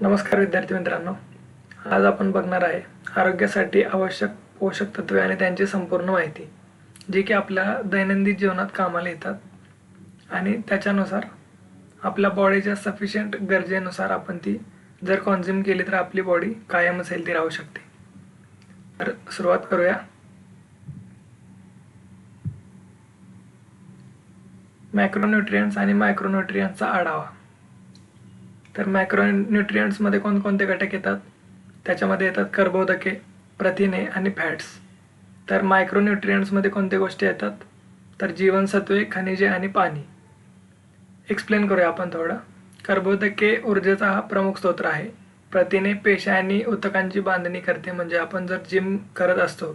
नमस्कार विद्यार्थी मित्रांनो. आज आपण बघणार आहे आरोग्यासाठी आवश्यक पोषक तत्वे आणि त्यांची संपूर्ण माहिती जी की आपल्या दैनंदिन जीवनात कामाला येतात. आणि त्याच्यानुसार आपल्या बॉडीच्या सफिशियंट गरजेनुसार आपण ती जर कॉन्झ्युम केली तर आपली बॉडी कायमच हेल्दी राहू शकते. तर सुरुवात करूया. मॅक्रोन्युट्रियन्स आणि मायक्रोन्युट्रियन्सचा आढावा. तर मॅक्रोन्युट्रियंट्समध्ये कोणकोणते घटक येतात? त्याच्यामध्ये येतात कर्बोदके प्रथिने आणि फॅट्स तर मायक्रोन्युट्रियंट्समध्ये कोणत्या गोष्टी येतात? तर जीवनसत्वे खनिजे आणि पाणी. एक्सप्लेन करूया आपण थोडं. कर्बोदके ऊर्जेचा हा प्रमुख स्तोत्र आहे. प्रथिने पेशा आणि उतकांची बांधणी करते. म्हणजे आपण जर जिम करत असतो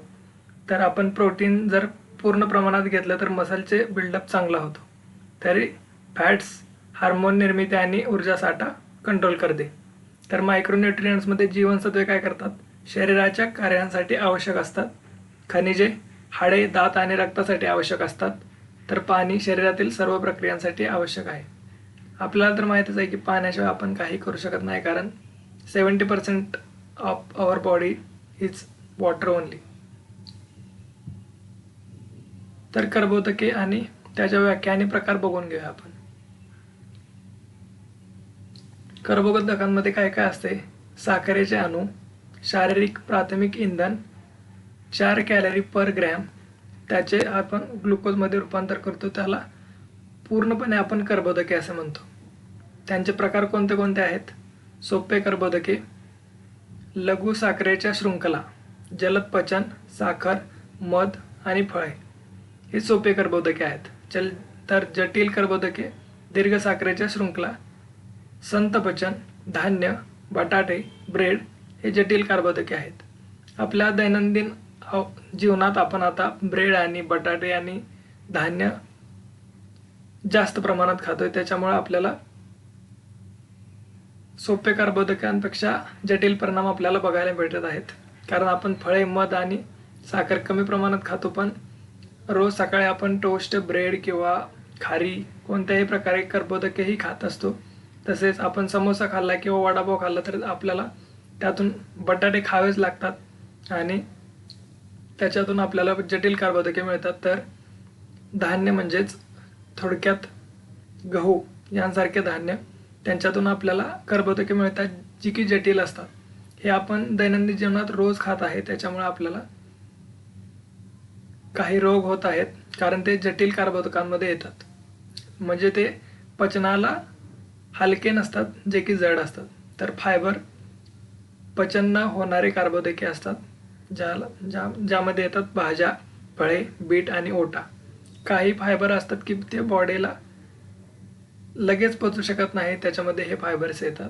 तर आपण प्रोटीन जर पूर्ण प्रमाणात घेतलं तर मसलचे बिल्डअप चांगला होतो. तरी फॅट्स हार्मोन निर्मिती आणि ऊर्जा साठा कंट्रोल करते. तर मायक्रोन्युट्रियंट्समध्ये जीवनसत्वे काय करतात? शरीराच्या कार्यांसाठी आवश्यक असतात. खनिजे हाडे दात आणि रक्तासाठी आवश्यक असतात. तर पाणी शरीरातील सर्व प्रक्रियांसाठी आवश्यक आहे. आपल्याला तर माहितीच आहे की पाण्याशिवाय आपण काही करू शकत नाही कारण seventy percent of our body is water only तर कर्बोदके आणि त्याच्या व्याख्या आणि प्रकार बघून घेऊया आपण. कर्बोदकांमध्ये काय काय असते? साखरेचे अणू शारीरिक प्राथमिक इंधन चार कॅलरी पर ग्रॅम त्याचे आपण ग्लुकोजमध्ये रूपांतर करतो त्याला पूर्णपणे आपण कर्बोदके असे म्हणतो. त्यांचे प्रकार कोणते कोणते आहेत? सोपे कर्बोदके लघु साखरेच्या शृंखला जलद पचन साखर मध आणि फळे. हे सोपे कर्बोदके आहेत. चल तर जटिल कर्बोदके दीर्घ साखरेच्या शृंखला संतपचन धान्य बटाटे ब्रेड हे जटिल कर्बोदके आहेत. आपल्या दैनंदिन जीवनात आपण आता ब्रेड आणि बटाटे आणि धान्य जास्त प्रमाणात खातोय. त्याच्यामुळे आपल्याला सोपे कर्बोदकांपेक्षा जटिल परिणाम आपल्याला बघायला भेटत आहेत. कारण आपण फळे मध आणि साखर कमी प्रमाणात खातो पण रोज सकाळी आपण टोस्ट ब्रेड किंवा खारी कोणत्याही प्रकारे कर्बोदकेही खात असतो. तसेच आपण समोसा खाल्ला किंवा वडापाव खाल्ला तर आपल्याला त्यातून बटाटे खावेच लागतात आणि त्याच्यातून आपल्याला जटिल कार्बोदके मिळतात. तर धान्य म्हणजेच थोडक्यात गहू यांसारखे धान्य त्यांच्यातून आपल्याला कर्बोदके मिळतात जी की जटिल असतात. हे आपण दैनंदिन जीवनात रोज खात आहे त्याच्यामुळे आपल्याला काही रोग होत आहेत कारण ते जटिल कार्बोदकांमध्ये येतात. म्हणजे ते पचनाला हलके नसतात जे की जड असतात. तर फायबर पचन न होणारे कार्बोदके असतात ज्याला ज्या ज्यामध्ये येतात भाज्या फळे बीट आणि ओटा. काही फायबर असतात की ते बॉडीला लगेच पचू शकत नाही त्याच्यामध्ये हे फायबर्स येतात.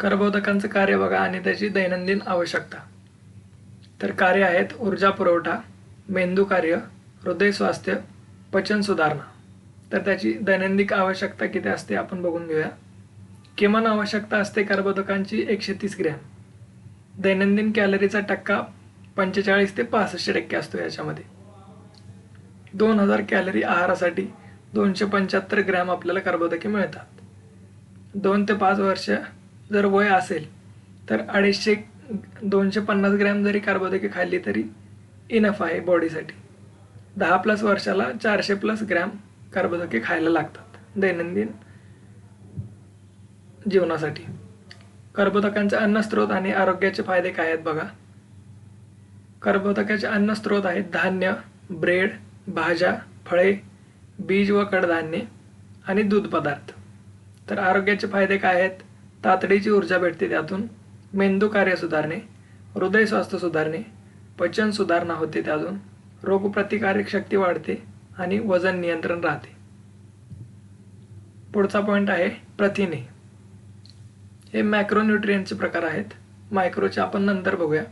कर्बोदकांचं कार्य बघा आणि त्याची दैनंदिन आवश्यकता. तर कार्य आहेत ऊर्जा पुरवठा मेंदू कार्य हृदय स्वास्थ्य पचन सुधारणा. तर त्याची दैनंदिन आवश्यकता किती असते आपण बघून घेऊया. किमान आवश्यकता असते कर्बोदकांची एकशे तीस ग्रॅम. दैनंदिन कॅलरीचा टक्का पंचेचाळीस ते पासष्ट टक्के असतो याच्यामध्ये. दोन हजार कॅलरी आहारासाठी दोनशे पंच्याहत्तर ग्रॅम आपल्याला कर्बोदके मिळतात. दोन ते पाच वर्ष जर वय असेल तर अडीचशे दोनशे पन्नास ग्रॅम जरी कार्बोदके खाल्ली तरी इनफ आहे बॉडीसाठी दहा प्लस वर्षाला चारशे प्लस ग्रॅम कार्बोदके खायला लागतात दैनंदिन जीवनासाठी. कर्बोदकांचे अन्नस्रोत आणि आरोग्याचे फायदे काय आहेत बघा? कर्बोदकाचे अन्नस्रोत आहेत धान्य ब्रेड भाज्या फळे बीज व कडधान्ये आणि दूध पदार्थ. तर आरोग्याचे फायदे काय आहेत? तातडीची ऊर्जा भेटते त्यातून मेंदू कार्य सुधारणे हृदय स्वास्थ्य सुधारणे पचन सुधारणा होते त्यातून. रोगप्रतिकारक शक्ती वाढते आणि वजन नियंत्रण राहते. पुढचा पॉईंट आहे प्रथिने. हे मॅक्रोन्युट्रियंटचे प्रकार आहेत. मायक्रोचे आपण नंतर बघूया.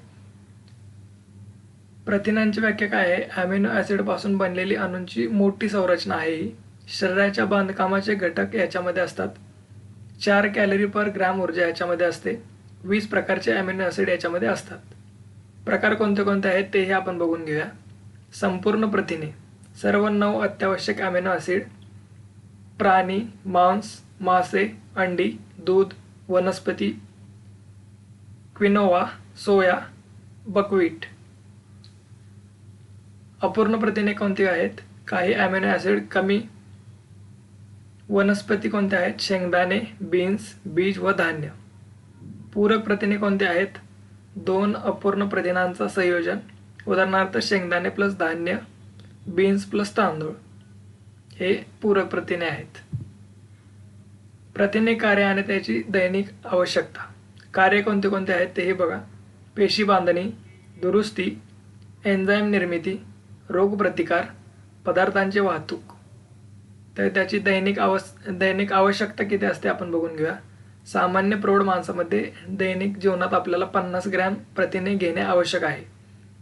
प्रथिनांची व्याख्या काय आहे? ॲमिनो ॲसिडपासून बनलेली अणूंची मोठी संरचना आहे ही. शरीराच्या बांधकामाचे घटक याच्यामध्ये असतात. चार कॅलरी पर ग्रॅम ऊर्जा याच्यामध्ये असते. वीस प्रकारचे ॲमिनो ॲसिड याच्यामध्ये असतात. प्रकार कोणते कोणते आहेत तेही आपण बघून घेऊया. संपूर्ण प्रथिने. सर्व नऊ अत्यावश्यक अॅमिनो ॲसिड प्राणी मांस मासे अंडी दूध वनस्पती क्विनोवा सोया बकवीट. अपूर्ण प्रथिने कोणती आहेत? काही ॲमिनो ॲसिड कमी वनस्पती कोणत्या आहेत? शेंगदाणे बीन्स बीज व धान्य. पूरक प्रथिने कोणते आहेत? दोन अपूर्ण प्रथिनांचा संयोजन. उदाहरणार्थ शेंगदाणे प्लस धान्य बीन्स प्लस तांदूळ हे पूरक प्रथिने आहेत. प्रथिने कार्य आणि त्याची दैनिक आवश्यकता. कार्य कोणते कोणते आहेत तेही बघा. पेशी बांधणी दुरुस्ती एन्झाईम निर्मिती रोगप्रतिकार पदार्थांची वाहतूक. तर त्याची दैनिक आवस दैनिक आवश्यकता किती असते आपण बघून घेऊया. सामान्य प्रौढ माणसामध्ये दैनिक जीवनात आपल्याला पन्नास ग्रॅम प्रथिने घेणे आवश्यक आहे.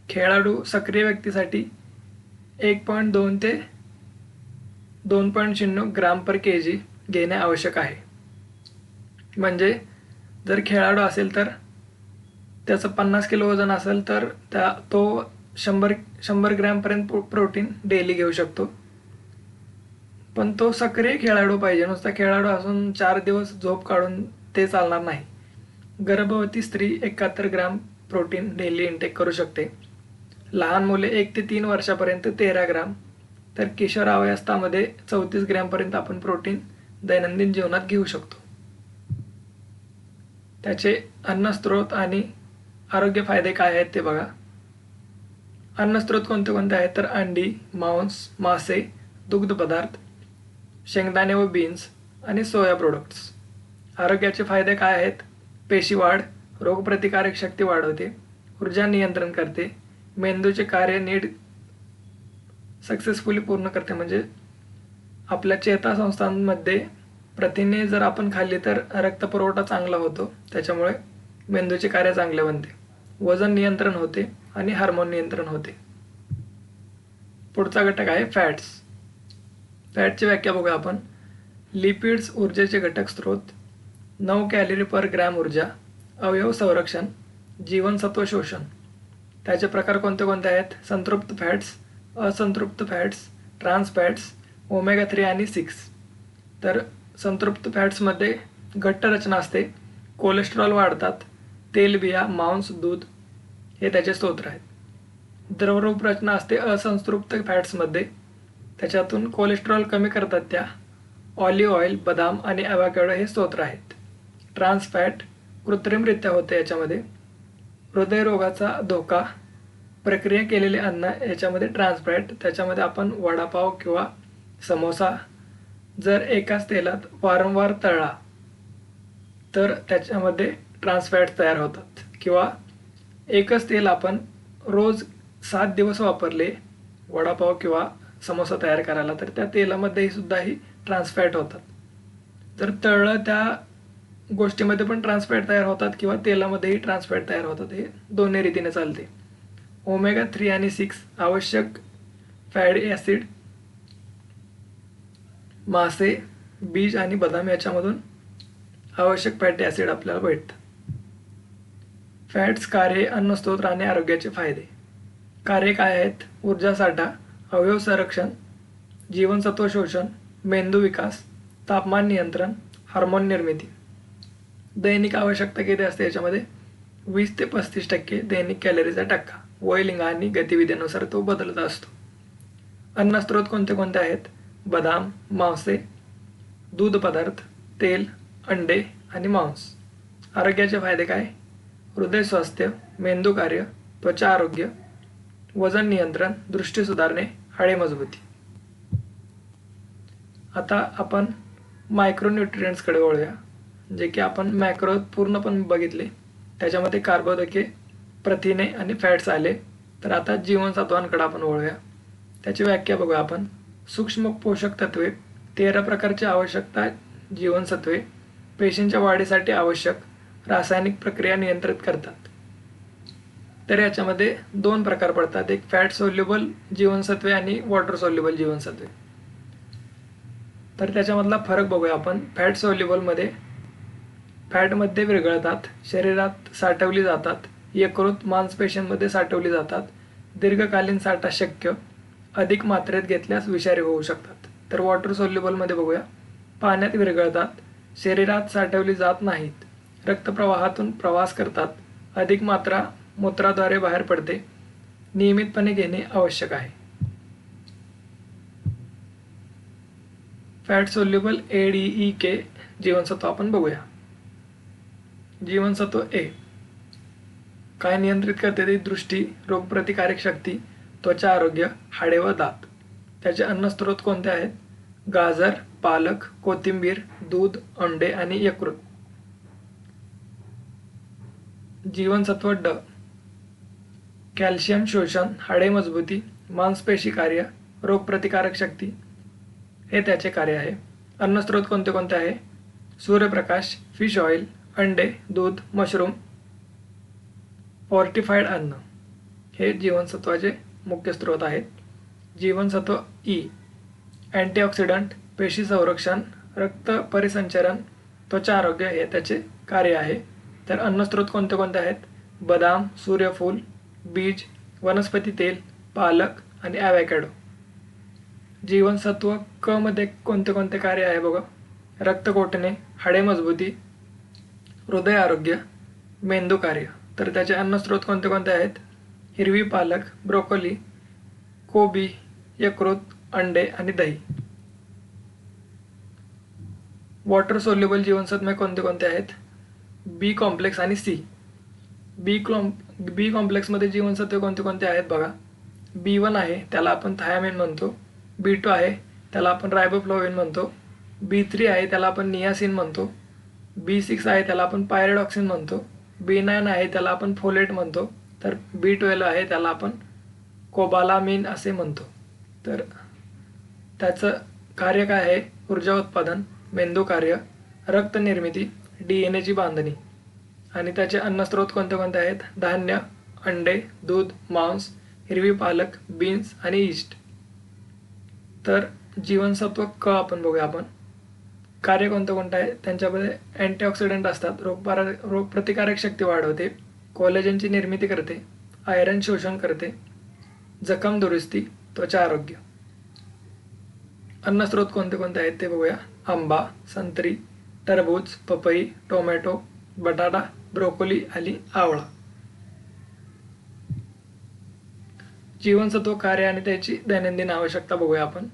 खेळाडू सक्रिय व्यक्तीसाठी एक पॉईंट दोन ते दोन पॉईंट शून्य ग्राम पर के जी घेणे आवश्यक आहे. म्हणजे जर खेळाडू असेल तर त्याचं पन्नास किलो वजन असेल तर त्या तो शंभर शंभर ग्रॅमपर्यंत प्रो प्रोटीन डेली घेऊ शकतो. पण तो सक्रिय खेळाडू पाहिजे. नुसता खेळाडू असून चार दिवस झोप काढून ते चालणार नाही. गर्भवती स्त्री एकाहत्तर ग्रॅम प्रोटीन डेली इंटेक करू शकते. लहान मुले एक ते तीन वर्षापर्यंत तेरा ग्राम. तर किशोरावस्थामध्ये चौतीस ग्रॅमपर्यंत आपण प्रोटीन दैनंदिन जीवनात घेऊ शकतो. त्याचे अन्नस्त्रोत आणि आरोग्य फायदे काय आहेत ते बघा. अन्नस्त्रोत कोणते कोणते आहेत? तर अंडी मांस मासे दुग्ध पदार्थ शेंगदाणे व बीन्स आणि सोया प्रोडक्ट्स आरोग्याचे फायदे काय आहेत? पेशीवाढ रोगप्रतिकारक शक्ती वाढवते ऊर्जा नियंत्रण करते मेंदूचे कार्य नीट सक्सेसफुली पूर्ण करते. म्हणजे आपल्या चेतासंस्थांमध्ये प्रथिने जर आपण खाल्ली तर रक्तपुरवठा चांगला होतो. त्याच्यामुळे मेंदूचे कार्य चांगले बनते. वजन नियंत्रण होते आणि हार्मोन नियंत्रण होते. पुढचा घटक आहे फॅट्स फॅटची व्याख्या बघूया आपण. लिपिड्स ऊर्जेचे घटक स्रोत. नऊ कॅलरी पर ग्रॅम ऊर्जा. अवयव संरक्षण. जीवनसत्व शोषण. त्याचे प्रकार कोणते कोणते आहेत? संतृप्त fats असंतृप्त fats trans fats omega three आणि सिक्स तर संतृप्त फॅट्समध्ये घट्ट रचना असते. कोलेस्ट्रॉल वाढतात. तेलबिया मांस दूध हे त्याचे स्तोत्र आहेत. द्रवरूप रचना असते असंतृप्त फॅट्समध्ये त्याच्यातून कोलेस्ट्रॉल कमी करतात त्या. ऑलिव्ह ऑइल बदाम आणि अवाकॅडो हे स्तोत्र आहेत. ट्रान्स फॅट कृत्रिमरित्या होते याच्यामध्ये. हृदयरोगाचा धोका प्रक्रिया केलेले अन्न याच्यामध्ये ट्रान्सफॅट त्याच्यामध्ये आपण वडापाव किंवा समोसा जर एकाच तेलात वारंवार तळला तर त्याच्यामध्ये ट्रान्सफॅट तयार होतात. किंवा एकच तेल आपण रोज सात दिवस वापरले वडापाव किंवा समोसा तयार करायला तर त्या तेलामध्येही सुद्धाही ट्रान्सफॅट होतात. जर तळलं त्या गोष्टीमध्ये पण ट्रान्सफॅट तयार होतात किंवा तेलामध्येही ट्रान्सफॅट तयार होतात. हे दोन्ही रीतीने चालते. ओमेगा थ्री आणि सिक्स आवश्यक फॅडी ॲसिड मासे बीज आणि बदाम याच्यामधून आवश्यक फॅटी ॲसिड आपल्याला भेटतं. फॅट्स कार्य अन्नस्तोत्र आणि आरोग्याचे फायदे. कार्य काय आहेत? ऊर्जा साठा अवयव संरक्षण जीवनसत्व शोषण मेंदू विकास तापमान नियंत्रण हार्मोन निर्मिती. दैनिक आवश्यकता किती असते याच्यामध्ये? वीस ते पस्तीस टक्के दैनिक कॅलरीचा टक्का. वयलिंग आणि गतिविधीनुसार तो बदलत असतो. अन्नस्त्रोत कोणते कोणते आहेत? बदाम मांसे दूध पदार्थ तेल अंडे आणि मांस. आरोग्याचे फायदे काय? हृदय स्वास्थ्य मेंदू कार्य त्वचा आरोग्य वजन नियंत्रण दृष्टी सुधारणे हाडे मजबूती. आता आपण मायक्रोन्युट्रियंट्सकडे वळूया. जे की आपण मॅक्रो पूर्ण पण बघितले. त्याच्यामध्ये कार्बोदके प्रथिने आणि फॅट्स आले. तर आता जीवनसत्वांकडे आपण वळूया. त्याची व्याख्या बघूया आपण. सूक्ष्म पोषक तत्वे तेरा प्रकारची आवश्यकता जीवनसत्वे पेशींच्या वाढीसाठी आवश्यक रासायनिक प्रक्रिया नियंत्रित करतात. तर याच्यामध्ये दोन प्रकार पडतात. एक फॅट सोल्युबल जीवनसत्वे आणि वॉटर सोल्युबल जीवनसत्वे. तर त्याच्यामधला फरक बघूया आपण. फॅट सोल्युबलमध्ये फॅटमध्ये विरघळतात शरीरात साठवली जातात यकृत मांसपेशींमध्ये साठवली जातात दीर्घकालीन साठा शक्य अधिक मात्रेत घेतल्यास विषारी होऊ शकतात. तर वॉटर सोल्युबलमध्ये बघूया. पाण्यात विरघळतात शरीरात साठवली जात नाहीत. रक्तप्रवाहातून प्रवास करतात अधिक मात्रा मूत्राद्वारे बाहेर पडते. नियमितपणे घेणे आवश्यक आहे. Fat soluble A D E K जीवनसत्व आपण बघूया. जीवनसत्व ए. काय नियंत्रित करते ती दृष्टी रोगप्रतिकारक शक्ती त्वचा आरोग्य हाडे व दात. त्याचे अन्नस्रोत कोणते आहेत? गाजर पालक कोथिंबीर दूध अंडे आणि यकृत. जीवनसत्व ड. कॅल्शियम शोषण हाडे मजबूती मांसपेशी कार्य रोगप्रतिकारक शक्ती. हे त्याचे कार्य आहे. अन्नस्रोत कोणते कोणते आहे? सूर्यप्रकाश फिश ऑइल अंडे दूध मशरूम फॉर्टिफाईड अन्न हे जीवनसत्वाचे मुख्य स्रोत आहेत. जीवनसत्व e, ई अँटीऑक्सिडंट पेशी संरक्षण रक्त परिसंचरण त्वचा आरोग्य हे त्याचे कार्य आहे. तर अन्नस्रोत कोणते कोणते आहेत? बदाम सूर्यफूल बीज वनस्पती तेल पालक आणि ॲवॅकॅडो जीवनसत्व क मध्ये कोणते कोणते कार्य आहे बघा? रक्त कोटणे हाडे मजबूती हृदय आरोग्य मेंदू कार्य. तर त्याचे अन्नस्रोत कोणते कोणते आहेत? हिरवी पालक ब्रोकोली कोबी यकृत अंडे आणि दही. वॉटर सोल्युबल जीवनसत्वे कोणते कोणते आहेत? बी कॉम्प्लेक्स आणि सी बी क्लॉम बी कॉम्प्लेक्समध्ये जीवनसत्वे कोणते कोणते आहेत बघा? बी वन आहे त्याला आपण थायामिन म्हणतो. बी टू आहे त्याला आपण रायबोफ्लोविन म्हणतो. बी थ्री आहे त्याला आपण नियासिन म्हणतो. बी सिक्स आहे त्याला आपण पायरेडॉक्सिन म्हणतो. बी नाईन आहे त्याला आपण फोलेट म्हणतो. तर बी ट्वेल्व आहे त्याला आपण कोबालामिन असे म्हणतो. तर त्याचं कार्य काय आहे? ऊर्जा उत्पादन मेंदू कार्य रक्त निर्मिती डी एन एची बांधणी. आणि त्याचे अन्नस्रोत कोणते कोणते आहेत? धान्य अंडे दूध मांस हिरवी पालक बीन्स आणि ईस्ट तर जीवनसत्व क आपण बघूया आपण. कार्य कोणतं कोणतं आहे? त्यांच्यामध्ये अँटीऑक्सिडंट असतात. रोगपारा रोगप्रतिकारक शक्ती वाढवते. कोलेजनची निर्मिती करते. आयरन शोषण करते. जखम दुरुस्ती त्वचा आरोग्य. अन्नस्रोत कोणते कोणते आहेत ते बघूया. आंबा संत्री टरबूज पपई टोमॅटो बटाटा ब्रोकोली आणि आवळा. जीवनसत्व कार्य आणि त्याची दैनंदिन आवश्यकता बघूया आपण.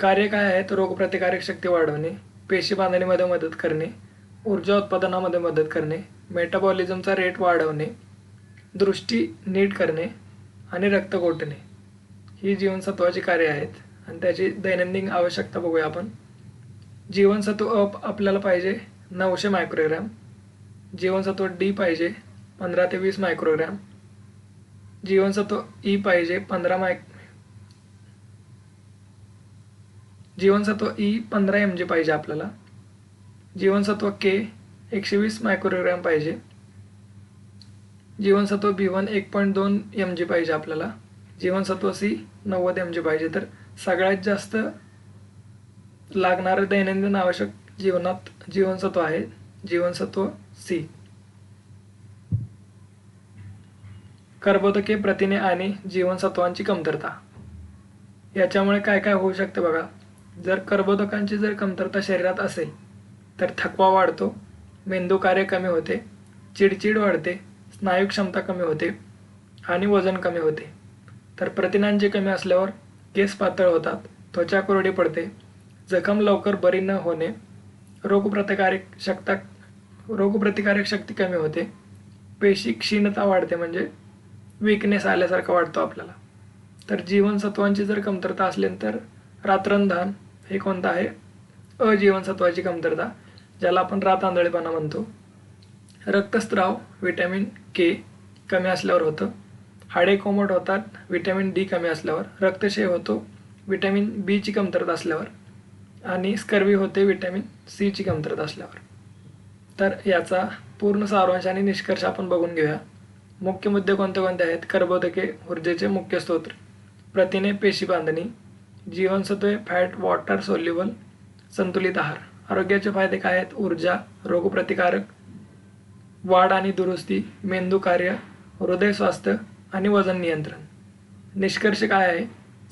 कार्य काय आहे तर रोगप्रतिकारक शक्ती वाढवणे पेशी बांधणीमध्ये मदत करणे ऊर्जा उत्पादनामध्ये मदत करणे मेटाबॉलिझमचा रेट वाढवणे दृष्टी नीट करणे आणि रक्त गोठणे ही जीवनसत्वाची कार्य आहेत. आणि त्याची दैनंदिन आवश्यकता बघूया आपण. जीवनसत्व अप आपल्याला पाहिजे नऊशे मायक्रोग्रॅम जीवनसत्व डी पाहिजे पंधरा ते वीस मायक्रोग्रॅम जीवनसत्व ई पाहिजे पंधरा मायक जीवनसत्व ई पंधरा एम जी पाहिजे आपल्याला. जीवनसत्व के एकशे वीस मायक्रोग्रॅम पाहिजे. जीवनसत्व बी वन एक पॉईंट दोन एम जी पाहिजे आपल्याला. जीवनसत्व सी नव्वद एम जी पाहिजे. तर सगळ्यात जास्त लागणारं दैनंदिन आवश्यक जीवनात जीवनसत्व आहे. जीवनसत्व सी कर्बोदके प्रथिने आणि जीवनसत्वांची कमतरता. याच्यामुळे काय काय होऊ शकते बघा. जर कर्बोदकांची जर कमतरता शरीरात असेल तर थकवा वाढतो मेंदू कार्य कमी होते चिडचिड वाढते स्नायू क्षमता कमी होते आणि वजन कमी होते. तर प्रथिनांची कमी असल्यावर केस पातळ होतात त्वचा कोरडी पडते जखम लवकर बरी न होणे रोगप्रतिकारक शक्ता रोगप्रतिकारक शक्ती कमी होते पेशी क्षीणता वाढते म्हणजे विकनेस आल्यासारखा वाटतो आपल्याला. तर जीवनसत्वांची जर कमतरता असली तर रात्रंधान हे कोणतं आहे? अजीवनसत्वाची कमतरता ज्याला आपण रातांदळेपणा म्हणतो. रक्तस्राव विटॅमिन के कमी असल्यावर होतं. हाडे कोमट होतात विटॅमिन डी कमी असल्यावर. रक्तक्षय होतो विटॅमिन बीची कमतरता असल्यावर. आणि स्कर्वी होते विटॅमिन सीची कमतरता असल्यावर. तर याचा पूर्ण सारांश आणि निष्कर्ष आपण बघून घेऊया. मुख्य मुद्दे कोणते कोणते आहेत? कर्बोदके ऊर्जेचे मुख्य स्तोत्र प्रथिने पेशी बांधणी जीवनसत्वे फॅट वॉटर सोल्युबल संतुलित आहार. आरोग्याचे फायदे काय आहेत? ऊर्जा रोगप्रतिकारक वाढ आणि दुरुस्ती मेंदू कार्य हृदय स्वास्थ्य आणि वजन नियंत्रण. निष्कर्ष काय आहे?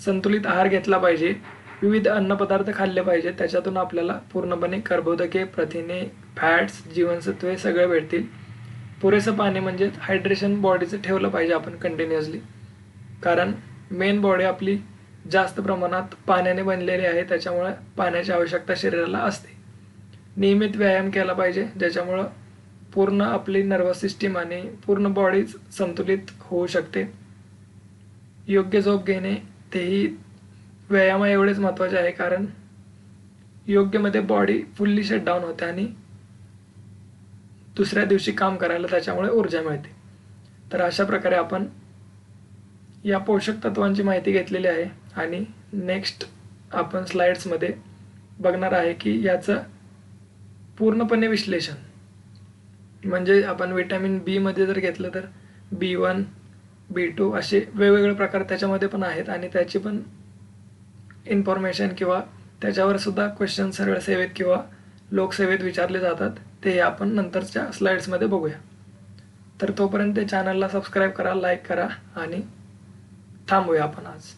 संतुलित आहार घेतला पाहिजे. विविध अन्नपदार्थ खाल्ले पाहिजे. त्याच्यातून आपल्याला पूर्णपणे कर्बोदके प्रथिने फॅट्स जीवनसत्वे सगळे भेटतील. पुरेसं पाणी म्हणजे हायड्रेशन बॉडीचं ठेवलं पाहिजे आपण कंटिन्युअसली कारण मेन बॉडी आपली जास्त प्रमाणात पाण्याने बनलेली आहे त्याच्यामुळे पाण्याची आवश्यकता शरीराला असते. नियमित व्यायाम केला पाहिजे ज्याच्यामुळं पूर्ण आपली नर्वस सिस्टीम आणि पूर्ण बॉडीच संतुलित होऊ शकते. योग्य झोप घेणे तेही व्यायामा एवढेच महत्त्वाचे आहे कारण योग्यमध्ये बॉडी फुल्ली शटडाऊन होते आणि दुसऱ्या दिवशी काम करायला त्याच्यामुळे ऊर्जा मिळते. तर अशा प्रकारे आपण या पोषक तत्वांची माहिती घेतलेली आहे. आणि नेक्स्ट आपण स्लाइड्समध्ये बघणार आहे की याचं पूर्णपणे विश्लेषण. म्हणजे आपण विटॅमिन बीमध्ये जर घेतलं तर बी वन बी टू असे वेगवेगळे प्रकार त्याच्यामध्ये पण आहेत आणि त्याची पण इन्फॉर्मेशन किंवा त्याच्यावर सुद्धा क्वेश्चन सरळ सेवेत किंवा लोकसेवेत विचारले जातात. ते आपण नंतरच्या स्लाइड्समध्ये बघूया. तर तोपर्यंत चॅनलला सबस्क्राईब करा लाईक करा आणि थांबूया आपण आज